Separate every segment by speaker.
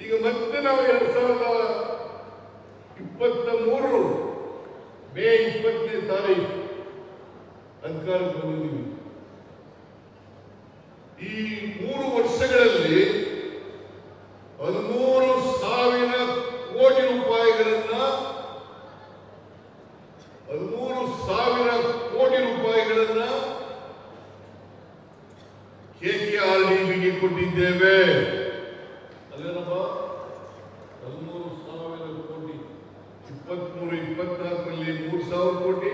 Speaker 1: ಈಗ ಮತ್ತೆ ನಾವು ಎರಡ್ ಸಾವಿರದ ಇಪ್ಪತ್ತ ಮೂರು ಮೇ ಇಪ್ಪತ್ತನೇ ತಾರೀಕು ಅಧಿಕಾರಕ್ಕೆ ಬಂದಿದ್ದೀವಿ. ಈ ಮೂರು ವರ್ಷಗಳಲ್ಲಿ ಹದಿಮೂರು ಸಾವಿರ ಕೋಟಿ ರೂಪಾಯಿಗಳನ್ನ ಹದಿಮೂರು ಸಾವಿರ ಕೋಟಿ ರೂಪಾಯಿಗಳನ್ನ ಕೆಕೆಆರ್ಡಿಬಿಗೆ ಕೊಟ್ಟಿದ್ದೇವೆ ಅಲ್ಲೇನಪ್ಪ ಹದಿಮೂರು ಸಾವಿರ ಕೋಟಿ ಇಪ್ಪತ್ಮೂರು ಇಪ್ಪತ್ನಾಲ್ಕರಲ್ಲಿ ಮೂರು ಸಾವಿರ ಕೋಟಿ,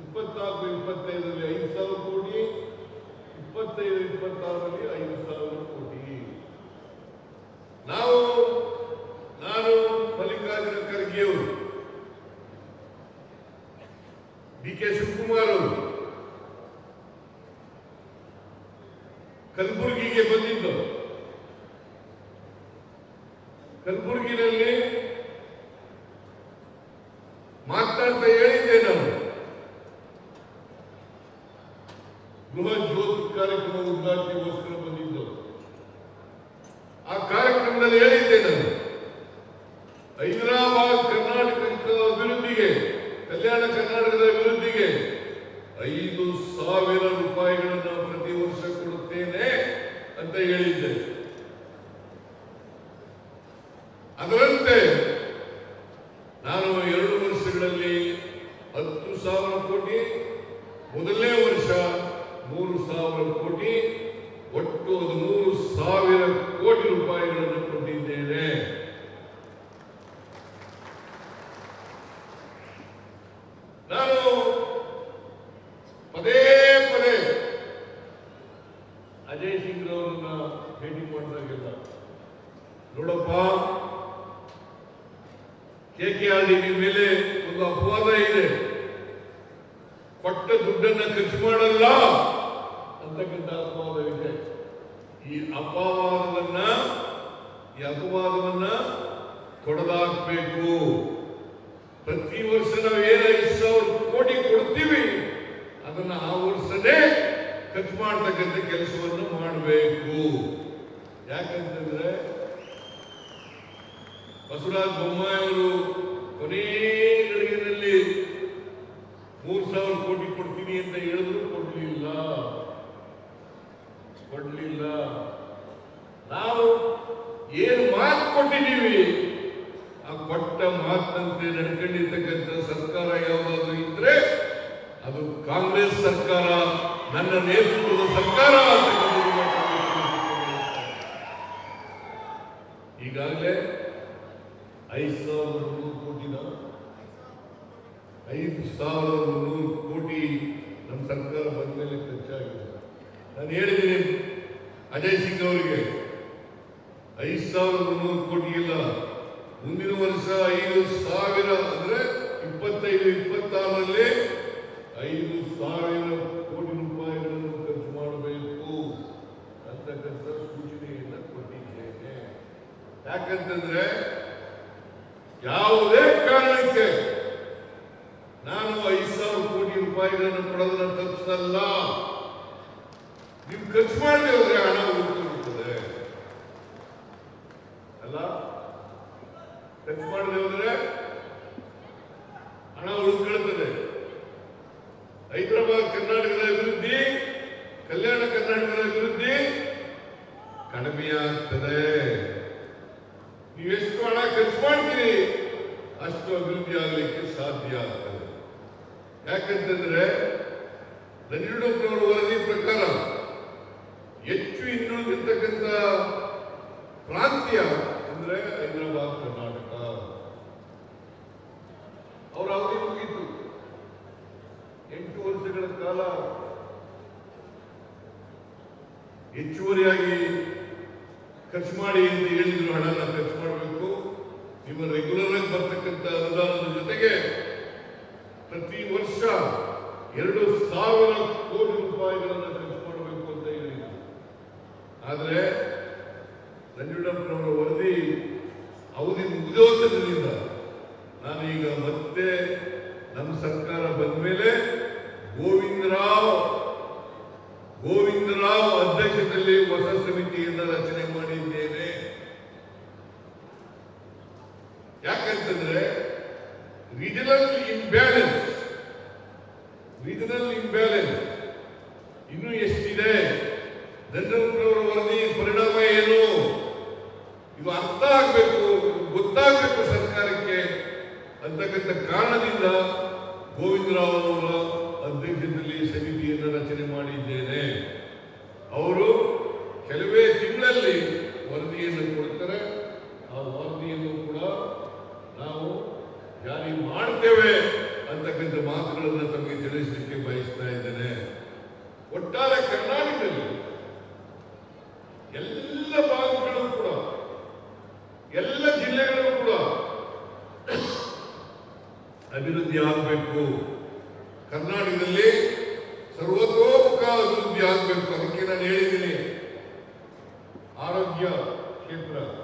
Speaker 1: ಇಪ್ಪತ್ನಾಲ್ಕು, ಇಪ್ಪತ್ತೈದರಲ್ಲಿ ಐದು ಸಾವಿರ ಕೋಟಿ, ಇಪ್ಪತ್ತೈದು, ಇಪ್ಪತ್ತಾರರಲ್ಲಿ ಐದು ಸಾವಿರ ಕೋಟಿ. ನಾವು, ನಾನು ಮಲ್ಲಿಕಾರ್ಜುನ ಖರ್ಗೆ ಡಿ ಕೆ ಶಿವಕುಮಾರ್ ಅವರು, ಕಲಬುರಗಿಗೆ ಬಂದಿದ್ದು. ಕಲಬುರಗಿನಲ್ಲಿ ಮಾತನಾಡ್ತಾ ಹೇಳಿದ್ದೆ ಗೃಹ ಜ್ಯೋತಿ ಕಾರ್ಯಕ್ರಮ ಉದ್ಘಾಟನೆಗೋಸ್ಕರ ಬಂದಿದ್ದು. ಆ ಕಾರ್ಯಕ್ರಮದಲ್ಲಿ ಹೇಳಿದ್ದೆ ನಾನು. ಹೈದರಾಬಾದ್ ಕರ್ನಾಟಕದ ಅಭಿವೃದ್ಧಿಗೆ, ಕಲ್ಯಾಣ ಕರ್ನಾಟಕದ ಅಭಿವೃದ್ಧಿಗೆ ಐದು ಸಾವಿರ ರೂಪಾಯಿಗಳನ್ನು ಪ್ರತಿ ವರ್ಷ ಕೊಡುತ್ತೇನೆ ಅಂತ ಹೇಳಿದ್ದೆ ಅದರಂತೆ ನಾನು ಎರಡು ವರ್ಷಗಳಲ್ಲಿ ಹತ್ತು ಸಾವಿರ ಕೋಟಿ ಮೊದಲನೇ ವರ್ಷ ಮೂರು ಸಾವಿರ ಕೋಟಿ ಒಟ್ಟು ಹದಿಮೂರು ಸಾವಿರ ಕೋಟಿ ರೂಪಾಯಿಗಳನ್ನು ಕೊಟ್ಟಿದ್ದೇನೆ ನಾನು ಪದೇ ಪದೇ ಅಜಯ್ ಸಿಂಗ್ ಅವರನ್ನ ಭೇಟಿ ಮಾಡಿದಾಗೆಲ್ಲ ನೋಡಪ್ಪ ಕೆ ಕೆ ಆರ್ ಡಿ ಮೇಲೆ ಒಂದು ಅಪವಾದ ಇದೆ ಕೊಟ್ಟ ದುಡ್ಡನ್ನ ಖರ್ಚು ಮಾಡಲ್ಲ ಅಪವಾದ ಇದೆ ಈ ಅಪವಾದವನ್ನ ಈ ಅಪವಾದವನ್ನ ತೊಡೆದಾಕ್ಬೇಕು ಪ್ರತಿ ವರ್ಷ ನಾವು ಏನು ಐದು ಸಾವಿರ ಕೋಟಿ ಕೊಡ್ತೀವಿ. ಅದನ್ನ ಆ ವರ್ಷನೇ ಖರ್ಚು ಮಾಡ್ತಕ್ಕಂಥ ಕೆಲಸವನ್ನು ಮಾಡಬೇಕು. ಯಾಕಂತಂದ್ರೆ ಬಸವರಾಜ ಬೊಮ್ಮಾಯಿಯವರು ಕೊನೆ ಗಳಿಗೆಯಲ್ಲಿ ಮೂರ್ ಸಾವಿರ ಕೋಟಿ ಕೊಡ್ತೀನಿ ಅಂತ ಹೇಳಿದ್ರು. ಕೊಡ್ಲಿಲ್ಲ. ನಾವು ಏನು ಮಾತು ಕೊಟ್ಟಿದ್ದೀವಿ? ಆ ಕೊಟ್ಟ ಮಾತಂತೆ ನಡ್ಕೊಂಡಿರ್ತಕ್ಕಂಥ ಸರ್ಕಾರ ಯಾವುದಾದ್ರೂ ಇದ್ರೆ ಅದು ಕಾಂಗ್ರೆಸ್ ಸರ್ಕಾರ, ನನ್ನ ನೇತೃತ್ವದ ಸರ್ಕಾರ ಈಗಾಗಲೇ ಐದು ಸಾವಿರದ ನೂರು ಕೋಟಿನ ಐದು ಸಾವಿರದ ನೂರು ಕೋಟಿ ನಮ್ಮ ಸರ್ಕಾರ ಬಂದ ಮೇಲೆ ಖರ್ಚಾಗಿದೆ. ನಾನು ಹೇಳಿದ್ದೀನಿ ಅಜಯ್ ಸಿಂಗ್ ಅವರಿಗೆ ಐದು ಸಾವಿರದ ಮುನ್ನೂರು ಕೋಟಿ ಇಲ್ಲ. ಮುಂದಿನ ವರ್ಷ ಐದು ಸಾವಿರ ಅಂದ್ರೆ ಇಪ್ಪತ್ತೈದು, ಇಪ್ಪತ್ತಾರರಲ್ಲಿ ಐದು ಸಾವಿರ ಕೋಟಿ ರೂಪಾಯಿಗಳನ್ನು ಖರ್ಚು ಮಾಡಬೇಕು ಅಂತಕ್ಕಂಥ ಸೂಚನೆಯನ್ನು ಕೊಟ್ಟಿದ್ದೇನೆ. ಯಾಕಂತಂದ್ರೆ ಯಾವುದೇ ಕಾರಣಕ್ಕೆ ನಾನು ಐದು ಸಾವಿರ ಕೋಟಿ ರೂಪಾಯಿಗಳನ್ನು ಕೊಡೋದನ್ನ ತಪ್ಪಿಸಲ್ಲ. ನೀವು ಖರ್ಚು ಮಾಡದೆ ಹೋದ್ರೆ ಹಣ ಉಳಿದುಕೊಳ್ಳುತ್ತದೆ ಅಲ್ಲ? ಖರ್ಚು ಮಾಡದೆ ಹೋದ್ರೆ ಹಣ ಉಳಿದುಕೊಳ್ಳುತ್ತದೆ ಹೈದರಾಬಾದ್ ಕರ್ನಾಟಕದ ಅಭಿವೃದ್ಧಿ, ಕಲ್ಯಾಣ ಕರ್ನಾಟಕದ ಅಭಿವೃದ್ಧಿ ಕಡಿಮೆಯಾಗ್ತದೆ ನೀವೆಷ್ಟು ಹಣ ಖರ್ಚು ಮಾಡ್ತೀರಿ, ಅಷ್ಟು ಅಭಿವೃದ್ಧಿ ಆಗಲಿಕ್ಕೆ ಸಾಧ್ಯ ಆಗ್ತದೆ. ಯಾಕಂತಂದ್ರೆ ನಂಜುಂಡಪ್ಪನವರ ವರದಿ ಪ್ರಕಾರ ಹೆಚ್ಚು ಇನ್ನುಳಿದಿರ್ತಕ್ಕಂಥ ಪ್ರಾಂತ್ಯ ಅಂದ್ರೆ ಹೈದರಾಬಾದ್, ಕರ್ನಾಟಕ. ಅವರು ಅವಧಿ ಹೋಗಿದ್ದು ಎಂಟು ವರ್ಷಗಳ ಕಾಲ ಹೆಚ್ಚುವರಿಯಾಗಿ ಖರ್ಚು ಮಾಡಿ ಎಂದು ಹೇಳಿದ್ರು. ಆದರೆ ನಂಜುಂಡಪ್ಪನವರ ವರದಿ ಅವಧಿ ಮುಗಿದೋದ್ರಿಂದ ನಾನೀಗ ಮತ್ತೆ ನಮ್ಮ ಸರ್ಕಾರ ಬಂದ ಮೇಲೆ ಗೋವಿಂದರಾವ್ ಗೋವಿಂದರಾವ್ ಅಧ್ಯಕ್ಷದಲ್ಲಿ ಹೊಸ ಸಮಿತಿಯಿಂದ ರಚನೆ ಮಾಡಿದ್ದೇನೆ. ಯಾಕಂತಂದ್ರೆ ರೀಜನಲ್ ಇನ್ ಇದು ಅರ್ಥ ಆಗಬೇಕು ಗೊತ್ತಾಗಬೇಕು ಸರ್ಕಾರಕ್ಕೆ ಅಂತಕ್ಕಂಥ ಕಾರಣದಿಂದ ಗೋವಿಂದರಾವ್ ಅವರ ಅಧ್ಯಕ್ಷತೆಯಲ್ಲಿ ಸಮಿತಿಯನ್ನು ರಚನೆ ಮಾಡಿದ್ದೇನೆ. ಅವರು ಕೆಲವೇ ತಿಂಗಳಲ್ಲಿ ವರದಿಯನ್ನು ಕೊಡ್ತಾರೆ. ಆ ವರದಿಯನ್ನು ಕೂಡ ನಾವು ಜಾರಿ ಮಾಡ್ತೇವೆ ಅಂತಕ್ಕಂಥ ಮಾತುಗಳನ್ನು ತಮಗೆ ತಿಳಿಸಲಿಕ್ಕೆ ಬಯಸ್ತಾ ಇದ್ದೇನೆ. ಅಭಿವೃದ್ಧಿ ಆಗಬೇಕು. ಕರ್ನಾಟಕದಲ್ಲಿ ಸರ್ವತೋಮುಖ ಅಭಿವೃದ್ಧಿ ಆಗಬೇಕು. ಅದಕ್ಕೆ ನಾನು ಹೇಳಿದ್ದೀನಿ. ಆರೋಗ್ಯ ಕ್ಷೇತ್ರ.